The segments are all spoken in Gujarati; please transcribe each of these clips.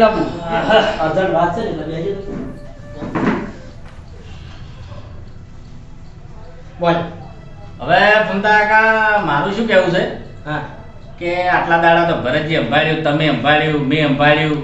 પાણી નહીં અર્જન્ટ વાત છે ને એટલે બેસી બોલ. હવે ફૂમતા કાકા મારું શું કહેવું છે? હા. કે આટલા દાડા તો ભરતજી સંભાળ્યું તમે સંભાળ્યું મેં સંભાળ્યું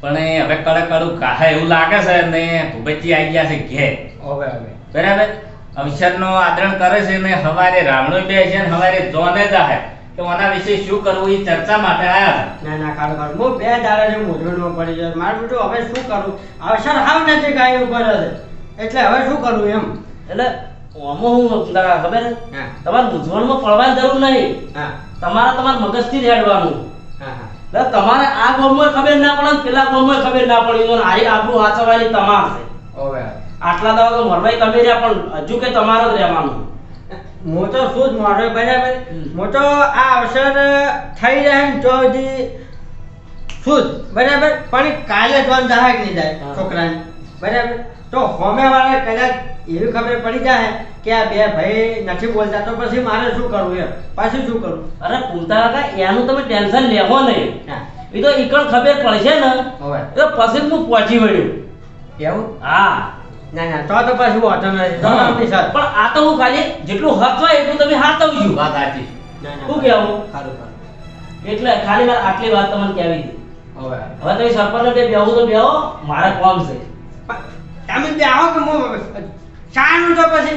પણ એ હવે કડક કડું કાહે એવું લાગે છે ને ભૂપતજી આવી ગયા છે ઘેર. હવે હવે. બરાબર? અવસરનો આદરણ કરે છે ને હવારે રામણો બે છે ને હવારે જોને જાહે. કે આના વિશે શું કરવું એ ચર્ચા માટે આવ્યા હતા. ના ના કાળ કાળ હું બે દાડા મૂંઝવણમાં પડી જાય. મારું બેટું હવે શું કરું? અવસર હાવ નથી કાંઈ ઉપર એટલે હવે શું કરું એમ? એટલે ઓમો હું તારા ખબર તમારે મૂંઝવણમાં પડવાની જરૂર નહીં. હા. તમારે તમારા મગજથી જ હેડવાનું. હા હા. એટલે તમારે આ ગોમમાં ખબર ના પડે પેલા ગોમમાં ખબર ના પડી. અને આ આપણું વાંચવાની તમામ છે. આટલા દાવા તો મરવાઈ તમે રહ્યા પણ હજુ કે તમારે જ રહેવાનું. હું તો શું જ મારો બરાબર? હું તો આ અવસર થઈ રહે ને તો હજી શું બરાબર? પણ કાલે જોન જાય કે નહીં જાય છોકરાને બરાબર? તો હોમે વાળા કદાચ એવી ખબર પડી જાય કે આ બે ભાઈ નથી બોલતા તો પછી મારે શું કરવું એમ? પાછું શું કરવું અરે પૂરતા હતા એનું તમે ટેન્શન લેવો નહીં. એ તો ઈકણ ખબર પડશે ને. હવે. એ તો પછી હું પહોંચી વળ્યું. એવું? હા. ના ના. તો તો પછી વાંધો નથી તો આપણી સાથે. પણ આ તો હું ખાલી જેટલું હક હોય એટલું તમે હાથવજો. વાત સાચી. શું કહેવું? સારું સારું. એટલે ખાલી મારે આટલી વાત તમને કહેવી હતી હવે. હવે તમે સરપંચ બે બેહું તો બેહો મારે કોમ છે. તમે બે આવો કે હું ચા નું તો પછી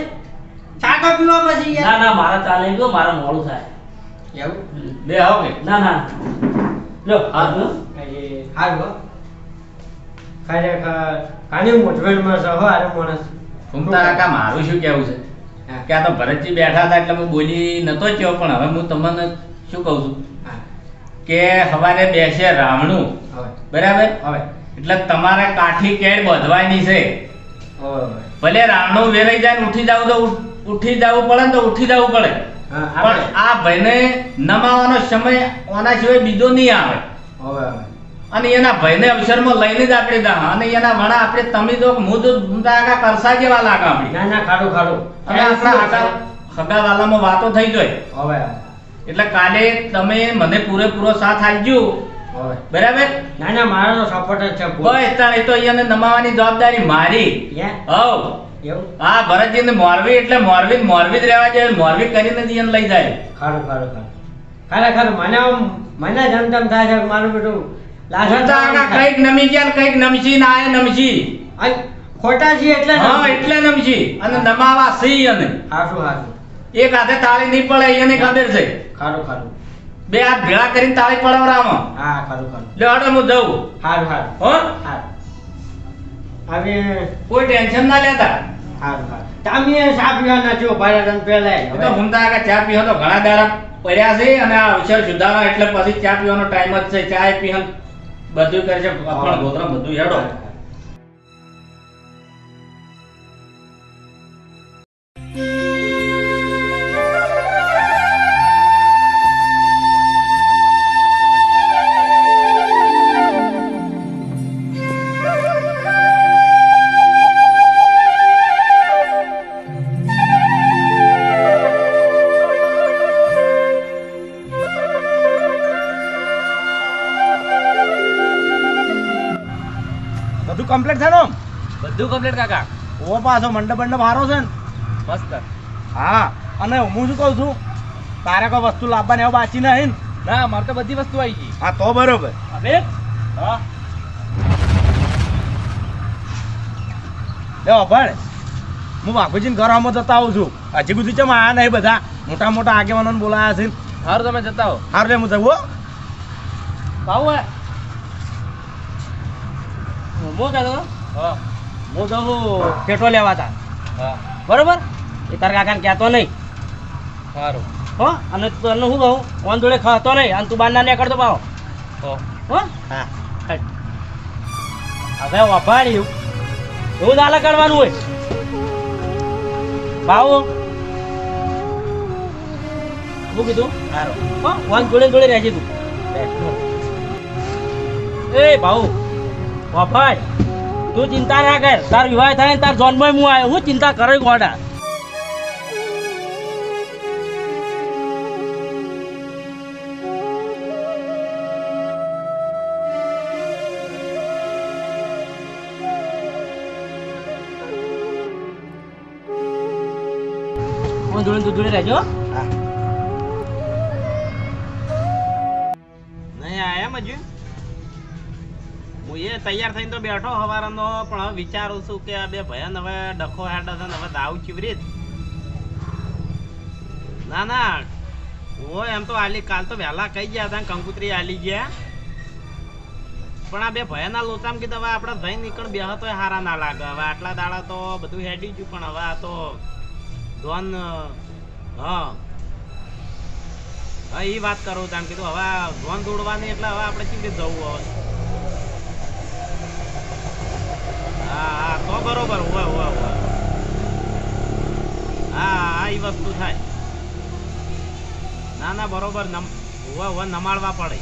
ચા તો પીવા પછી ના યાર. ના મારે ચાલે ગયો મારે મોડું થાય. એવું? બે આવો કે? ના ના. લો હા. હારું. ખરેખર કાની મૂંઝવણમાં છે હો આરે માણસ? ફૂમતા કા મારું શું કહેવું છે? હા. કે આ તો ભરતજી બેઠા હતા એટલે હું બોલી નતો કયો પણ હવે હું તમને શું કહું છું? કે હવારે બેસે રાવણું. બરાબર? હવે. એટલે તમારે કાઠી કેળ બધવાની છે. ભલે રાવણું વેરાઈ જાય ઉઠી જાવ તો ઉઠી જવું પડે ને તો ઉઠી જવું પડે. પણ આ ભાઈને નમાવાનો સમય ઓના સિવાય બીજો નહીં આવે. હવે અને એના ભાઈને અવસરમાં લઈને જ આપણે દા અને એના વણા આપણે તમે તો મુદ મુદાગા કરસા જેવા લાગે આપણે. ના ના ખાડું ખાડું. અને આપણા હગા વાલામાં વાતો થઈ જાય હવે. એટલે કાલે તમે મને પૂરેપૂરો સાથ આપજો. બરાબર? ના ના મારો સપોર્ટ જ છે બસ એ તો અહીંયાને નમાવાની જવાબદારી મારી. હવ. હા ભરતજીને મોરવી એટલે મોરવી મોરવી જ રહેવા જાય મોરવી કરીને જ એને લઈ જાય. ખારું ખારું ખારું ખરેખર મને મને જ જમ થાય છે મારું બેટું લાગણ ભૂમતા કંઈક નમી ગયા કંઈક નમશી ના આય નમશી. ખોટા છીએ એટલે હા એટલે નમશી. અને નમાવા સી અને. હાચું હાચું એક હાથે તાળી નહીં પડે એને ખબર છે. ખારું ખારું. બે હાથ ભેળા કરીને તાળી પડાવરામાં હા ખારું ખારું. લે હડો હું જઉં. હારું હારું. હો? હવે કોઈ ટેન્શન ના લેતા? હારું હારું. તમે ચા પીવા નથી ભાઈ પહેલા તો હુંતા કાકા ચા પીવો તો ઘણા દાડા પડ્યા છે અને આ અવસર સુધારા એટલે પછી ચા પીવાનો ટાઈમ જ છે. ચા પીહન બધું કરે છે પણ ગોતરા બધું હેડો. બધું કમ્પ્લીટ કાકા? ઓ પાછો મંડપ મંડપ હારો છે ને. મસ્ત. હા અને હું શું કહું છું? તારે કોઈ વસ્તુ લાવવાની એવું બાકી નહીં ને. ના મારે તો બધી વસ્તુ આવી ગઈ. હા તો બરોબર. હવે? હા. લે ભાઈ હું બાપુજીને ઘર આમાં જતા આવું છું. હજી સુધી ચમ આયા નહીં બધા? મોટા મોટા આગેવાનોને બોલાયા છે સારું તમે જતા હો સારું લે હું જવું હો. ભાવ હે. હું કહેતો હા. હું તો ટેટો લેવા હતા હા. બરોબર? એ તાર કાકાને કહેતો નહીં. સારું. હો? અને તને શું કહું? કોણ જોડે ખાતો નહીં અને તું બાંધા ને કરતો પાવ હો. હા? હવે વભાડ્યું એવું ના લગાડવાનું હોય. ભાવ શું કીધું? સારું હો? કોણ જોડે જોડે રહેજે તું. એ ભાઉ વફાય તું ચિંતા ના કર. તાર વિવાહ થાય તાર જોનમાં હું આવ્યો. હું ચિંતા કરે ગોડા. જોડે તું જોડે રહેજો. નહીં આયા મજુ હું એ તૈયાર થઈને તો બેઠો હવારનો, પણ હવે વિચારું છું કે આ બે ભયન હવે ડખો હેડે છે હવે દાવ ચીવરી ના ના. ઓ એમ તો આલી કાલ તો વહેલા કહી ગયા હતા કંકુત્રી આલી ગયા. પણ આ બે ભયાના લોચામ કીધું, હવે આપણે જઈ નીકળ બે તો હારા ના લાગે. હવે આટલા દાડા તો બધું હેડી ગયું, પણ હવે આ તો ધોન, હા. હા એ વાત કરું તામ કીધું, હવે ધોન દોડવાની એટલે હવે આપણે રીતે જવું હવે હા હા તો બરોબર હોય હોય હોય હા હા એ વસ્તુ થાય. ના ના બરોબર હોય નમાડવા પડે.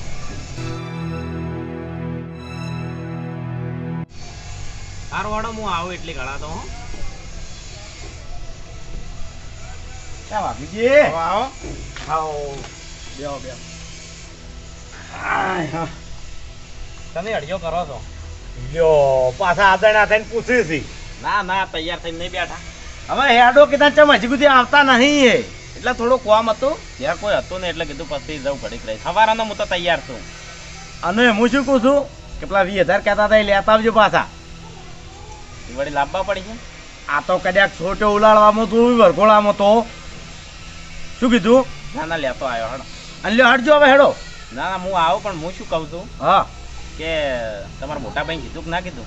સારું વાળો હું આવું એટલી ગળા તો હું. ક્યાં વાઘુજી આવો. આવો. બેહો બેહો. તમે અડિયો કરો છો. લ્યો પાછા આદરણા થઈને પૂછ્યું છે. ના ના તૈયાર થઈને નહીં બેઠા. હવે હેડો કીધા ચમ હજી સુધી આવતા નહીં એ. એટલે થોડું કોમ હતું. ત્યાં કોઈ હતું ને એટલે કીધું પછી જવું ઘડીક રહી સવારનો હું તો તૈયાર છું. અને હું શું કહું છું? કે પેલા વીસ હજાર કહેતા હતા એ લેતા આવજો પાછા. એ વળી લાંબા પડી છે? આ તો કદાચ છોટો ઉલાડવામાં તું વરઘોડામાં તો. શું કીધું? ના ના લેતો આવ્યો હેડો. અને લ્યો હટજો હવે હેડો. ના ના હું આવું પણ હું શું કહું છું? હા. કે તમારા મોટા ભાઈ કીધું કે ના કીધું?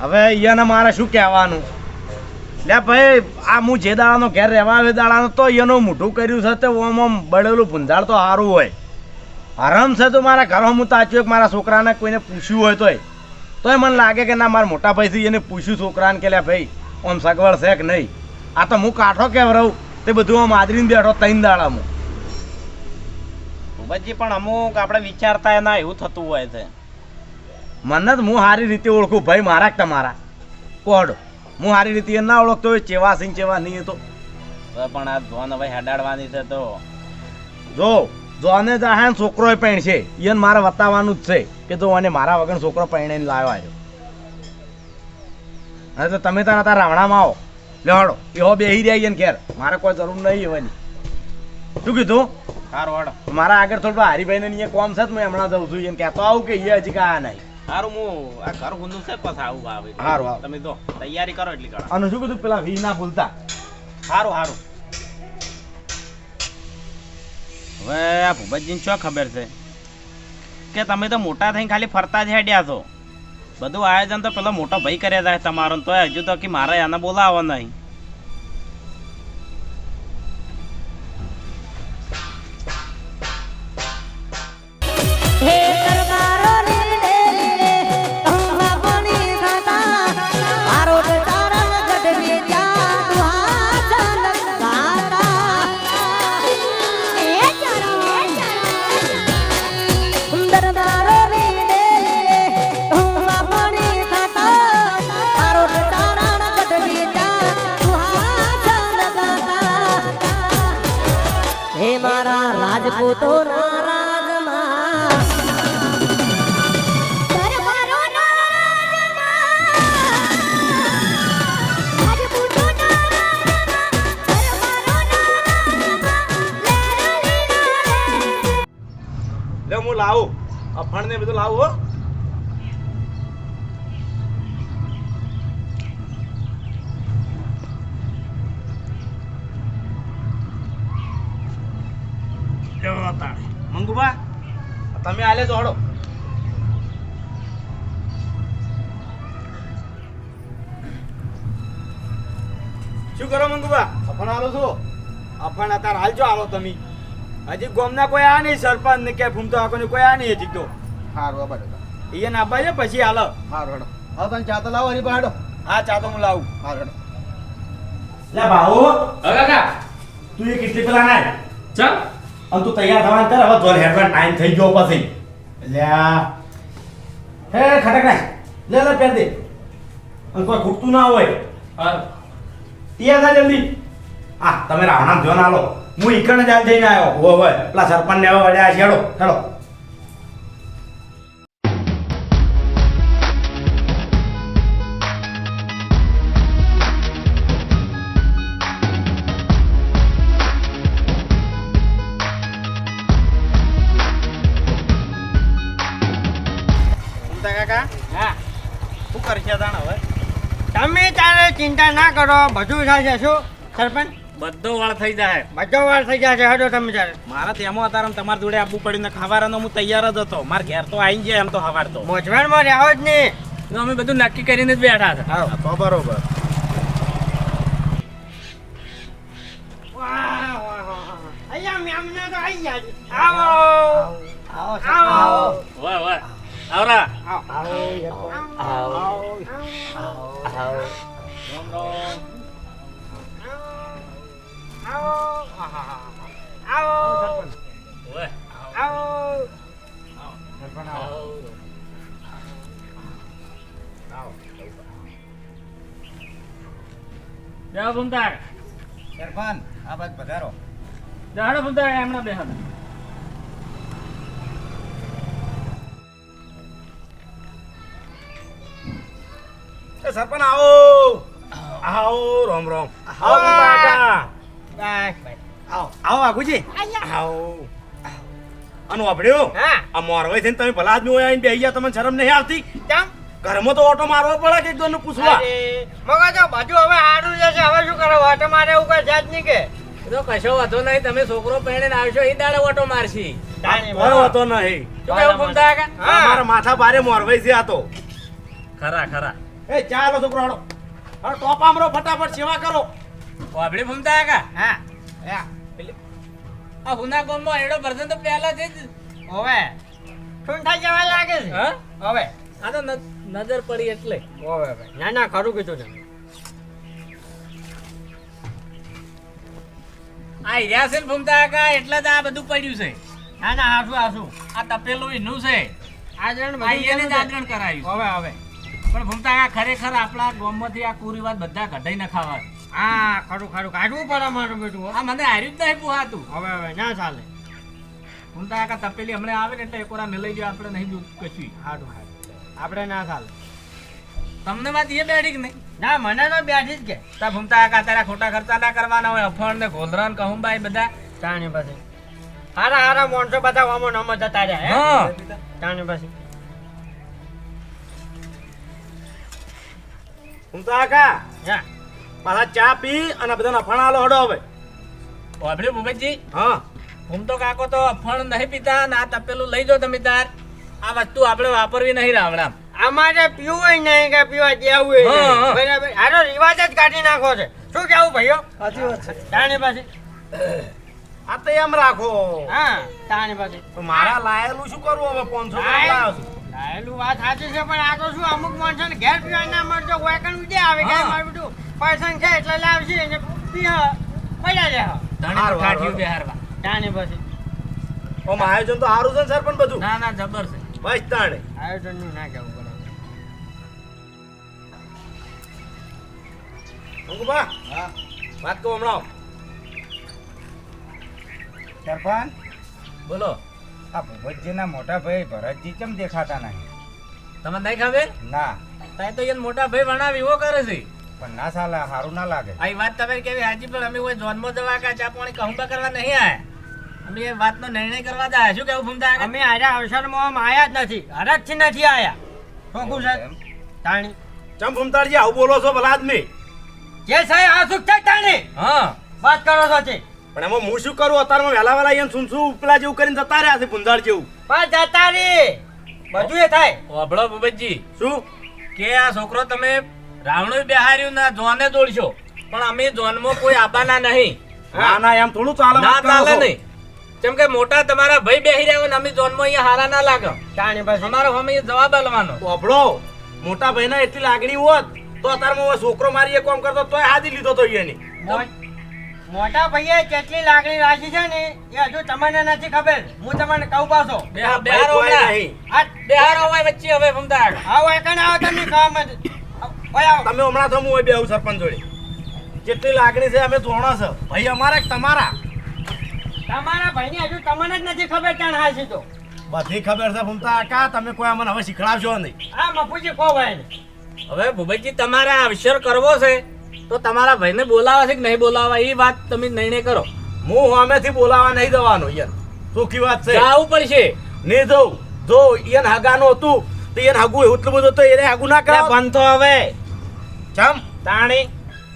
હવે અહીંયાના મારે શું કહેવાનું? લે ભાઈ આ હું જે દાડાનો ઘેર રહેવા આવે દાડાનો તો એનું મોઢું કર્યું છે તે ઓમ ઓમ બળેલું ભૂંધાળ તો સારું હોય. હરમ છે તો મારા ઘરમાં હું તાચ્યું કે મારા છોકરાને કોઈને પૂછ્યું હોય તોય. તોય મને લાગે કે ના મારા મોટા ભાઈથી એને પૂછ્યું છોકરાને કે લે ભાઈ ઓમ સગવડ છે કે નહીં? આ તો હું કાઠો કેમ રહું? તે બધું આમ આદરીને બેઠો ત્રણ દાડામાં. ભૂપતજી પણ અમુક આપણે વિચારતા એના એવું થતું હોય છે. મને જ હું સારી રીતે ઓળખું. ભાઈ મારા કે તમારા? કોડો. હું સારી રીતે ના ઓળખતો હોય ચેવા સિંહ ચેવા નહીં તો. પણ આ ધોન હવે હેડાડવાની છે તો. જો જો આને જાહે ને છોકરો પેણ છે એને મારે બતાવવાનું જ છે કે જો અને મારા વગર છોકરો પહેણીને લાવ્યો આવ્યો હવે તો તમે તારા તારા રાવણામાં આવો. લેવાડો એવો બેહી રહ્યા ને ઘેર. મારે કોઈ જરૂર નહીં એવાની શું કીધું? સારું મારા આગળ થોડું હારીભાઈને અહીંયા કોમ છે હું હમણાં જઉં છું એને કહેતો આવું કે એ હજી કાં નહીં. સારું હું આ ઘર ગુંદું છે પછી આવું આવે. હારું, હારું. તમે જો તૈયારી કરો એટલી કરો અને શું કીધું? પેલા વી ના ભૂલતા. સારું સારું હવે આ ભૂપતજીને શું ખબર છે? કે તમે તો મોટા થઈને ખાલી ફરતા જ હેડ્યા છો. બધું આયોજન તો પેલો મોટો ભાઈ કર્યા જાય તમારો તો હજુ તો કે મારે એને બોલાવો નહીં. રે લે હું અફણ ને બધું લાવો મંગુબા, તમે આલે જોડો શું કરો મંગુબા? અફણ આલો છો? અફણ અત્યારે હાલ જો આલો તમે. હજી ગોમના કોઈ આ નહીં સરપંચ ને કે ફૂમતો આકોને કોઈ આ નહીં હજી તો. હારું આ બાજુ એને આપવા છે પછી હાલો. હારું હેડો. હા તને ચા તો લાવો હરી પાડો. હા ચા તો હું લાવું. હારું હેડો. લે બાહુ. હવે કાકા તું એ કેટલી પેલા ના ચાલ અન તું તૈયાર થવાનું કર હવે ધોર હેડવાનો ટાઈમ થઈ ગયો પછી. લ્યા હે ખટક ના લે લે પહેર દે. અન કોઈ ખૂટતું ના હોય. તૈયાર થા જલ્દી. આ તમે રાવણા જો ના લો હું ઈકણ જ જઈને આવ્યો. હોય હોય પેલા સરપંચ ને વળ્યા છે. હેડો હેડો. કાકા? હા. શું કરશે તાણ હવે? તમે તારે ચિંતા ના કરો. બધું થાય છે. શું? સરપંચ? બધો વાળ થઈ જાય. બધો વાળ થઈ જાય હડો તમે તારે મારે તેમાં અત્યારે તમારા જોડે આપવું પડ્યું ને ખાવાનો હું તૈયાર જ હતો. મારા ઘેર તો આવી જાય એમ તો હવાર તો મોજવાનમાં આવો જ નહીં. તો અમે બધું નક્કી કરીને જ બેઠા હતા. તો બરોબર. વાહ, આવો આવો આવો આવો જાઓ ભૂમતા સરપંચ આ બાજુ પધારો. જાડો ભૂમતા એમના બેહા. એ સરપંચ આવો. આવો રોમ રોમ. આવો ભૂમતા કાકા. બસ, બસ. આવો આવો. વાઘુજી આવો અને વાપડ્યો હા. આ મોરવાઈ થઈને તમે ભલા આદમી હોય આવીને બેહી ગયા તમને શરમ નહીં આવતી? કેમ? ઘરમાં તો ઓટો મારવો પડે કે એક પૂછવા? અરે, તો બધું હવે સારું જશે. હવે શું કરો? વાટો મારે એવું કઈ જાત નહીં કે. તો કશો વાતો નહીં. તમે છોકરો પહેરીને આવશો એ દાડે ઓટો મારશી. કોઈ વાંધો નહીં. કેવું. મારા માથા ભારે મોરવાઈ છે આ તો. ખરા ખરા. એ ચાલો છોકરો હાડો હાડો ટોપ આમરો ફટાફટ સેવા કરો. વાપડી ફૂમતા કાકા હા આ હુના ગામમાં એડો ભરતન તો પહેલા છે જ હવે. ઠૂંઠા જવા લાગે છે. હા? હવે. આ તો નજર પડી એટલે. હવે હવે. ના ના ખરું કીધું તમે. આ રહ્યા છે ને ભૂમતા કાકા એટલે જ આ બધું પડ્યું છે. ના ના આસુ હાસું આ તપેલું એનું છે. આદરણ ભાઈ એને જ છે. આદરણ કરાયું હવે હવે. પણ ફૂમતા કાકા ખરેખર આપણા ગામમાંથી આ કુરિવાજ બધા કઢાઈ ન ખાવા હા ખરું ખરું. કાઢવું પડે મારું બેટું આ મને હાર્યું જ નહીં પુહાતું હવે હવે ના ચાલે. હું તો આખા તપેલી હમણાં આવે ને એટલે એકોરા મેલાઈ ગયો આપણે નહીં દૂધ કશું. હારું હારું. આપણે ના ચાલે. તમને વાત એ બેઠી કે નહીં? ના મને તો બેઠી જ કે. તા ભૂમતા કાકા તારા ખોટા ખર્ચા ના કરવાના હોય અફણ ને ગોધરા ને કહુંબા એ બધા. તાણી પછી. હારા હારા મોણસો બધા વામો નમ જતા રહ્યા હે? તાણી પછી. ઘૂમતા કાકા હા પાછા ચા પી અને બધાનો ફણ આલો હડો હવે. વાપડ્યું ભૂપતજી હા. તો કાકો તો અફણ નહીં પીતા ના તપેલું લઈ જાઓ તમે તાર. આ વસ્તુ આપણે વાપરવી નહીં રાવણામ અમારે પીવું હોય નહીં કે પીવા જેવું હોય હા, હા. બરાબર. હારો રિવાજ જ કાઢી નાખો છે. શું કેવું ભાઈઓ? સાચી વાત છે. તાણી પછી. આ તો એમ રાખો. હા તાણી પછી. તો મારા લાયેલું શું કરવું હવે? પાંચસો લાયેલું? વાત સાચી છે પણ આ તો શું અમુક માણસો ઘેર પીવા ના મળતો વેકણ ઉડે આવે ઘેર હા. મારું પર્સન છે એટલે લાવશે ને પીહ પડ્યા રહે ધણી હારું. બેહારવા તાણી પછી. આમ આયોજન તો સારું છે ને સર પણ બધું? ના ના જબર છે. બસ તાણે. આયોજનનું ના કેવું પડે. અંકુબા હા. વાત કો હમણાં. સરપંચ? બોલો. આ ભૂપતજીના મોટા ભાઈ ભરતજી કેમ દેખાતા નહીં? તમને નહીં ખબર ના. તાય તો એને મોટા ભાઈ વણાવી એવો કરે છે. પણ ના સાલે સારું ના લાગે આ વાત તમે કેવી હાજી પણ અમે કોઈ જોનમો દવા કા ચા પાણી કહુંબા કરવા નહીં આયા અમે એ વાતનો નિર્ણય કરવા દા શું કેવું ભૂમતા? અમે આજા અવસરમાં આમ આયા જ નથી હરખથી નથી આયા શું છે એમ? તાણી ચમ ભૂમતાજી આવું બોલો છો ભલા આદમી જે સાહેબ આ સુખ છે તાણી હા વાત કરો છો છે પણ એમાં હું શું કરું અત્યારમાં વહેલા વહેલા અહીંયા શું શું પેલા જેવું કરીને જતા રહ્યા છે પુંજાળ જેવું પણ જતા રે બધું એ થાય વાભળો ભૂપતજી શું કે આ છોકરો તમે રાવણું બેહાર્યું ના જોને દોડશો. પણ અમે જોનમાં કોઈ આબાના નહીં. ના ના એમ થોડું ચાલે ના ચાલે નહીં. કેમ કે મોટા તમારા ભાઈ બેહી રહ્યા હોય ને અમે જોનમાં અહીંયા હારા ના લાગે. તાણી પછી અમારો અમે જવાબ આલવાનો પોપડો મોટા ભાઈને એટલી લાગણી હોત તો અત્યારમાં હું છોકરો મારી એ કામ કરતો તોય હાથી લીધો તો એની મોટા ભાઈએ કેટલી લાગણી રાખી છે ને એ હજુ તમને નથી ખબર. હું તમને કહું પાછો. બેહા- બેહારો કોઈ આ બેહારો હોય વચ્ચે હવે ભમતા આવો એકણ આવો તમને કામ જ તમે હમણાં તો હું હોય બેહું સરપંચ જોડે. જેટલી લાગણી છે અમે જોણા છે. ભાઈ અમારા કે તમારા? તમારા ભાઈને હજુ તમને જ નથી ખબર ત્યાં હાસી તો. બધી ખબર છે ભૂમતા કાકા તમે કોઈ અમને હવે શીખડાવશો નહીં. આ મફુજી કહો ભાઈ? હવે ભૂપતજી તમારે આ અવસર કરવો છે તો તમારા ભાઈને બોલાવા છે કે નહીં બોલાવા? એ વાત તમે નિર્ણય કરો. હું સામેથી બોલાવા નહીં જવાનો યાર સુખી વાત છે. આવું પડશે. નહીં જવું જો ઈયન હગાનું હતું તો એને હગું એટલું બધું તો એને હગું ના લે, કરો બંધ તો હવે. ચમ. તાણી.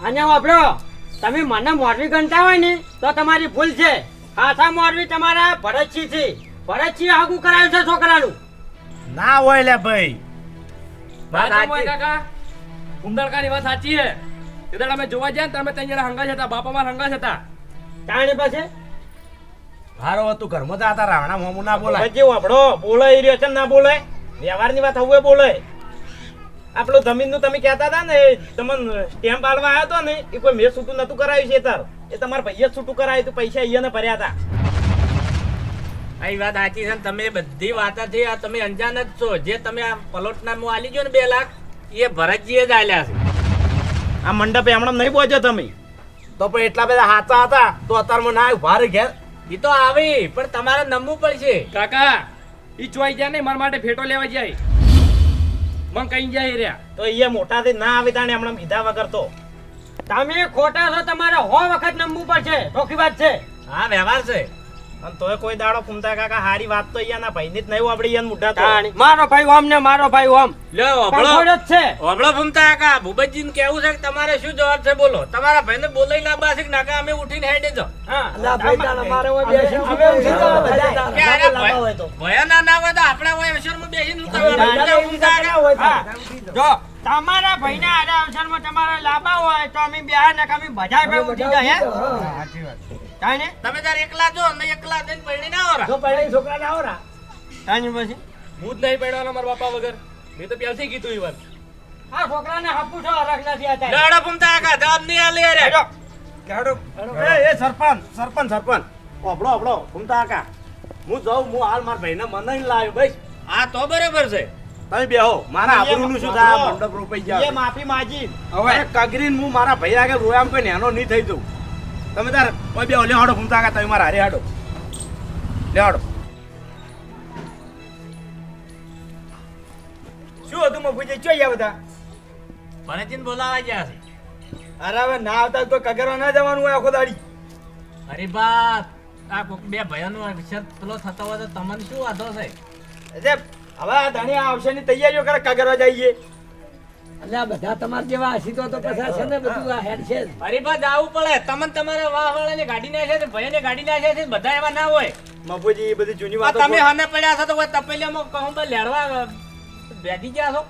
અને વાપરો તમે મને મોરવી ગણતા હોય ને તો તમારી ભૂલ છે. આથા મોરવી તમારા ભરતસિંહ છે ભરતસિંહ હાગું કરાયું છે છોકરાનું. ના હોય લે ભાઈ. કાકા. ઉંદરકાની વાત સાચી છે. એટલે અમે જોવા જાય ને તમે ત્યાં જણા હંગા હતા બાપા માં હંગા હતા તાણી પાસે? હારો હતું ઘરમાં જતા રાવણા મોમું ના બોલાય. જે વાપડો બોલે રહ્યો છે ને ના બોલે વ્યવહારની વાત હવે બોલે આપણું જમીનનું તમે કહેતા હતા ને તમને સ્ટેમ્પ પાડવા આવ્યો હતો ને એ કોઈ મેં છૂટું નતું કરાવ્યું છે તાર. એ તમારા ભાઈએ જ છૂટું કરાવ્યું હતું પૈસા અહીંયા ભર્યા હતા. આ વાત સાચી છે તમે બધી વાતોથી આ તમે અંજાન જ છો. જે તમે આ પલોટના મો આલી ગયો ને બે લાખ એ ભરતજીએ જ આલ્યા છે. આ મંડપે હમણાં નહીં પહોંચ્યો તમે? તો પણ એટલા બધા હાચા હતા તો અત્યારમાં ના આવ્યું ભારે ઘેર. એ તો આવી પણ તમારે નમવું પડશે. કાકા એ ચોઈ જાય નહીં મારા માટે ફેટો લેવા જાય. મન કઈ જાય રહ્યા. તો એ મોટાથી ના આવી તાણે હમણાં કીધા વગર તો. તમે ખોટા છો તમારે હો વખત નમવું પડશે. ચોખ્ખી વાત છે. હા વ્યવહાર છે. અને તોય કોઈ દાડો ફૂમતા કાકા હારી વાત તો અહીંયાના ભાઈની જ નહીં આપડી અહીંયા મોટા તાણી મારો ભાઈ ઓમ ને મારો ભાઈ ઓમ લ્યો પણ જ છે. કાકા ભૂપતજીને કેવું છે કે તમારે શું જવાબ છે બોલો. તમારા ભાઈ ને બોલાઈ ના બાસી કે નાકા અમે ઉઠીને હેડે જો હા. કે અરે ભય- ભય ના ના હોય તો આપણા હોય ભૂમતા કાકા, હા. જો તમારા ભાઈના આડા અવસરમાં તમારે લાભા હોય તો અમે બે ને બજાર ભાઈ ઉઠી જાય સાચી તાણી? તમે તાર એકલા જો ને એકલા થઈને પરણી ના આવરા. તાણી પછી? હું જ નહીં પડવાનો મારા બાપા વગર. મેં તો પહેલથી કીધું ઈ વાત. આ છોકરાને હાપુ છો હરખ નથી અત્યારે. લાડો ભૂમતા કાકા જવાબ નહીં આલે રે એ એ સરપંચ સરપંચ સરપંચ. ઓબળો ઓબળો ફૂમતા કાકા હું જાઉં હું હાલ મારા ભાઈને મને નહીં લાવ્યો ભાઈ આ તો બરોબર છે. તમે બેહો મારા આબરૂનું શું થાય? મંડપ રોપાઈ એ માફી માજી. હવે કગરીન હું મારા ભાઈ આગળ રોયામ કોઈ નેનો નહીં થઈ દઉં તમે તાર કોઈ બે ઓલે હાડો ફૂમતા કા તમે મારા હારે હાડો. લે હાડો. શું હતું મફુજી ચોઈ ગયા બધા? ભરતજીને બોલાવા ગયા છે. અરે હવે ના આવતા તો કગરવા ના જવાનું હોય આખો દાડી. અરે બા આ કોક બે ભયાનો વિચાર પેલો થતો હોય તો તમને શું વાંધો છે? એટલે હવે આ ધણી આ ની તૈયારીઓ કરે કાગરવા જઈએ. અરે બા આવું પડે. તમને તમારા વાહ વાળાને ગાડી નાખે છે ભયાને ગાડી નાખે છે બધા એવા ના હોય. મફુજી એ બધી જૂની વાત તમે હને પડ્યા છો તો કોઈ તપેલિયામાં કહું લેડવા બેઠી ગયા છો.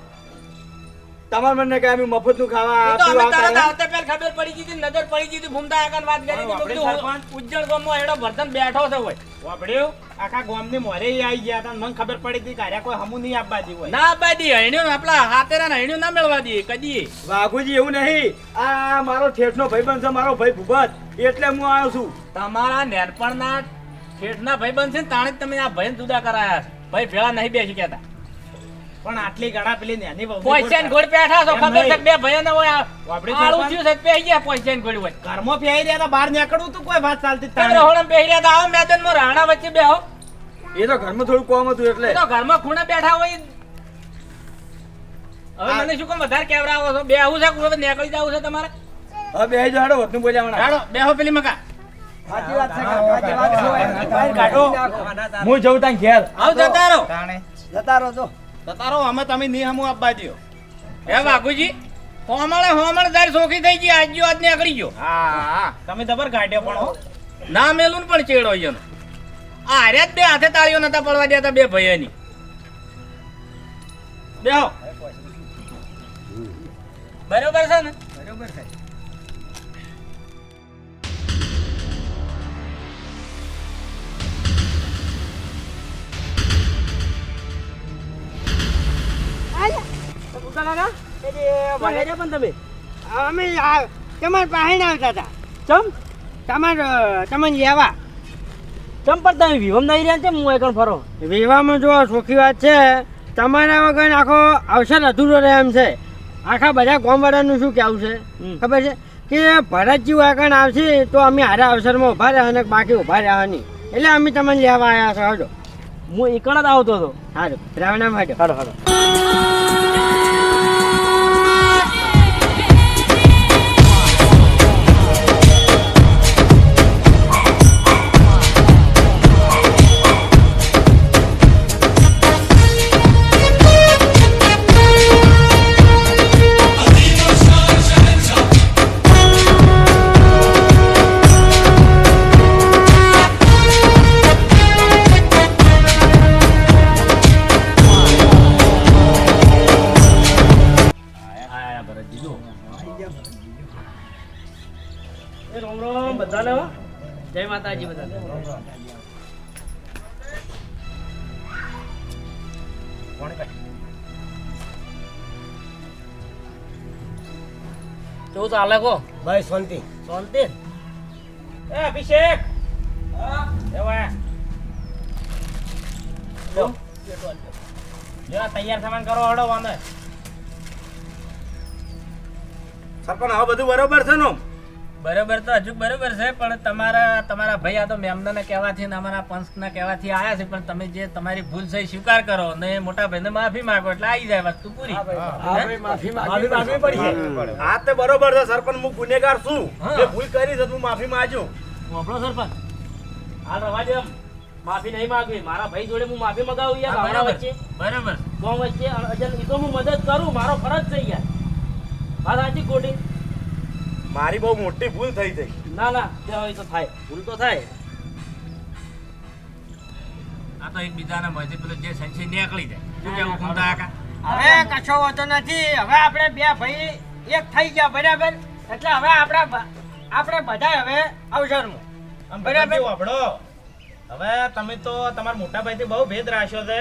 તમારે મને કહે અમે મફતનું ખાવા એ તો અમે તરત આવતા પેલ ખબર પડી ગઈ હતી, નજર પડી ગઈ હતી, ભૂમતા આગળ વાત કરી હતી, બધું. ઉજ્જળ ગામમાં એડો ભરતન બેઠો છે હોય. વાપડ્યું આખા ગામની મોરે આવી ગયા હતા મને ખબર પડી હતી કાર્યા કોઈ હમુ નહીં આપવા દી હોય. ના બાદી હૈણ્યું આપણા હાથેરા હૈણ્યું ના મેળવા દઈએ કદી વાઘુજી એવું નહીં. આ મારો ઠેઠનો ભાઈ બનશે મારો ભાઈ ભૂપત. એટલે હું આવ્યો છું. તમારા નેરપણના શેઠના ભાઈ બનશે તાણે જ તમે આ ભાઈ જુદા કરાયા ભાઈ ભેળા નહીં બેસી ગયા પણ આટલી ગાડા પેલી નેની બહુ પોઈસન ગોળ બેઠા છો ખબર છે બે ભયો ન હોય વાપડી આળું થયું છે પે ગયા પોઈસન ગોળ હોય. ઘરમાં ફેરી રહ્યા હતા બહાર નીકળું તો કોઈ વાત ચાલતી તારે. રહોળામાં બેહી રહ્યા હતા, આવો મેદાનમાં રાણા વચ્ચે બેહો. એ તો ઘરમાં થોડું કોમ હતું એટલે. તો ઘરમાં ખૂણા બેઠા હોય. હવે મને શું કામ વધારે કેવરાવો છો? બે આવું છે હવે નીકળી જાવ છે તમારે? હવે બે જાડો વધુ બોલ્યા રાડો બેહો પેલી મકા. સાચી વાત છે સાચી વાત છે. ભાઈ કાઢો. હું જઉં ત્યાં ઘેર. આવ જતા રહો. જતા રહો તો જતા રહો અમે તમે ની હમું આપવા દ્યો. હે બાપુજી હોમળે હોમળ દાર સોખી થઈ ગઈ આજ આજ નીકળી ગયો. હા. તમે દબર કાઢ્યો પણ હો. ના મેલું ને પણ ચેડો એનો. આ હાર્યા જ બે હાથે તાળીઓ નતા પડવા દેતા બે ભૈયાની. બેહો. બરોબર છે ને? બરોબર છે. અમે આ પાસે આવતા હતા. ચમ? તમારે તમને લેવા. ચમ પણ તમે વિવમ નહીં રહ્યા છે હું એકણ ફરો? વિવામાં જો સુખી વાત છે. તમારા વગર આખો અવસર અધૂરો રહે એમ છે. આખા બધા ગામવાળાનું શું કહેવું છે? ખબર છે? કે ભરતજી વાગણ આવશે તો અમે હારા અવસરમાં ઊભા રહ્યા અને બાકી ઊભા રહ્યા નહીં. એટલે અમે તમને લેવા આવ્યા છો. હજો હું એકણ જ આવતો હતો. સારું રાવણા માટે હડો હડો માતાજી બધાને કેવું ચાલે કો? ભાઈ શાંતિ. શાંતિ? એ અભિષેક! એવા લો. જરા તૈયાર સામાન કરો હડો વાંધો સરપંચ હવે બધું બરોબર છે ને? બરોબર તો હજુ બરોબર છે પણ તમારા તમારા ભાઈ આ તો મેમનાના કહેવાથી અમારા પંચના કહેવાથી આવ્યા છે પણ તમે જે તમારી ભૂલ છે સ્વીકાર કરો ને મોટા ભાઈને માફી માંગો એટલે આવી જાય વસ્તુ પૂરી. હે? માફી પડી આ તે બરોબર છે સરપંચ હું ગુનેગાર છું. જે ભૂલ કરી છે હું માફી માંગુ. વાપરો સરપંચ. હાલ રવા દે માફી નહીં માંગવી. મારા ભાઈ જોડે હું માફી મગાવું યાર મારા બરાબર. વચ્ચે. બરાબર. ગામ વચ્ચે અજન ઈ તો હું મદદ કરું મારો ફરજ છે યાર. વાત સાચી ખોટી. મારી બહુ મોટી ભૂલ થઈ થઈ ના ના તે હોય તો થાય. ભૂલ તો થાય. આ તો એકબીજાના મોંથી પેલો જે સંશય નીકળી જાય. શું કેવું કુંતા કાકા? હવે કશો વાંધો નથી. હવે આપણે બે ભાઈ એક થઈ ગયા બરાબર? એટલે હવે આપણા આપણે બધા હવે અવસરમાં. બરાબર? વાપડો હવે તમે તો તમારા મોટા ભાઈથી બહુ ભેદ રાખ્યો છે.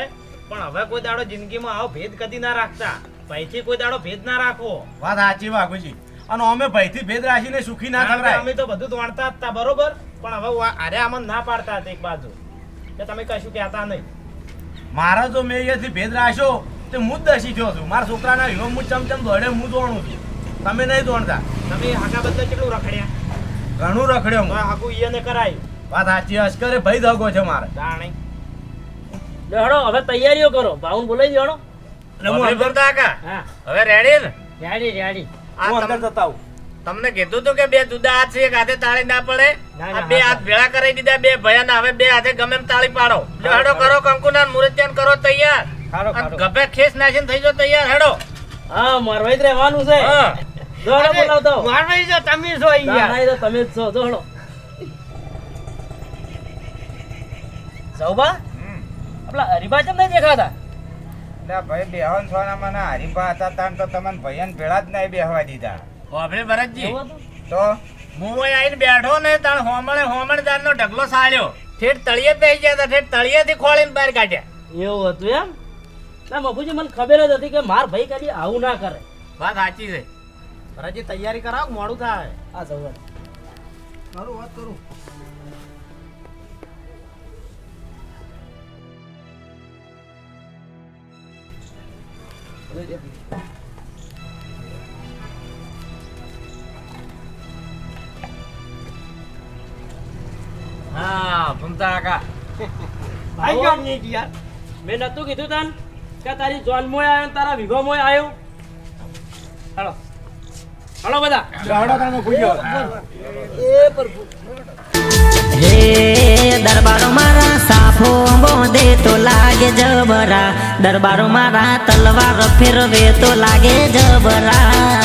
પણ હવે કોઈ દાડો જિંદગીમાં આવો ભેદ કદી ના રાખતા. પછી કોઈ દાડો ભેદ ના રાખવો. વાત સાચી વાઘુજી અને અમે ભયથી ભેદ રાખીને સુખી ના કારણ અમે તો બધું દોણતા હતા બરોબર? પણ હવે અરે આમાં ના પાડતા હતા એક બાજુ. કે તમે કશું કહેતા નહીં. મારા જો મેં અહીંયાથી ભેદ રાખ્યો તે હું જ દસી થયો છું. મારા છોકરાના વિવો હું ચમચમ દોડે હું દોડું છું. તમે નહીં દોડતા. તમે હાકા બદલે કેટલું રખડ્યા? ઘણું રખડ્યો હું. હાકું ઈયને કરાયું. વાત સાચી અશ્કરે ભય ધગો છે મારે. જાણે હડો હવે તૈયારીઓ કરો. ભાઉન બોલાવી દેવાનો હવે રેડી ને? રેડી રેડી હું અંદર જતા આવું. તમને કીધું તું કે બે જુદા હાથ છે એક હાથે તાળી ના પડે? આ બે હાથ ભેળા કરી દીધા બે ભયા હવે બે હાથે ગમે એમ તાળી પાડો. હેડો કરો કંકુના મુરત્યાન કરો તૈયાર. ગભે ખેસ નાખીને થઈ જો તૈયાર હેડો. હા મારવાઈ જ રહેવાનું છે. હા. દોડો બોલાવતો. મારવાઈ જો તમે છો ના, ના, એ તો તમે જ છો. દોડો સૌબા આપલા હરિભા કેમ નહીં દેખાતા? એટલે ભાઈ બેહન સોના મને હરીફા હતા તાન તો તમને ભયન ભેળા જ નહીં બેહવા દીધા. બાપરે ભરતજી. એવું હતું? તો? હું આવીને બેઠો ને તાણ હોમણે હોમણ દાનનો ઢગલો સાળ્યો. ઠેઠ તળિયે જ ગયા હતા ઠેઠ તળિયેથી ખોળીને બહાર કાઢ્યા. એવું હતું એમ? ના બાપુજી મને ખબર જ હતી કે માર ભાઈ કદી આવું ના કરે. વાત સાચી છે. ભરતજી તૈયારી કરાવો મોડું થાય? આ જવું મારું વાત ભૂમતા કાકા આઈ ગયો ને યાર મેં નતું કીધું તન કે તારી જોન મોય આવ્યો ને તારા વિભો મોય આવ્યો હાલો હાલો બધા હે દરબારો સાફો બોંધે તો લાગે જબરા. દરબારો મારા તલવાર ફેરવે તો લાગે જબરા.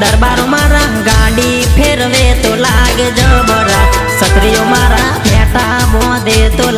દરબારો મારા ગાડી ફેરવે તો લાગે જબરા. સત્રીઓ મારા ફેટા બોંધે તો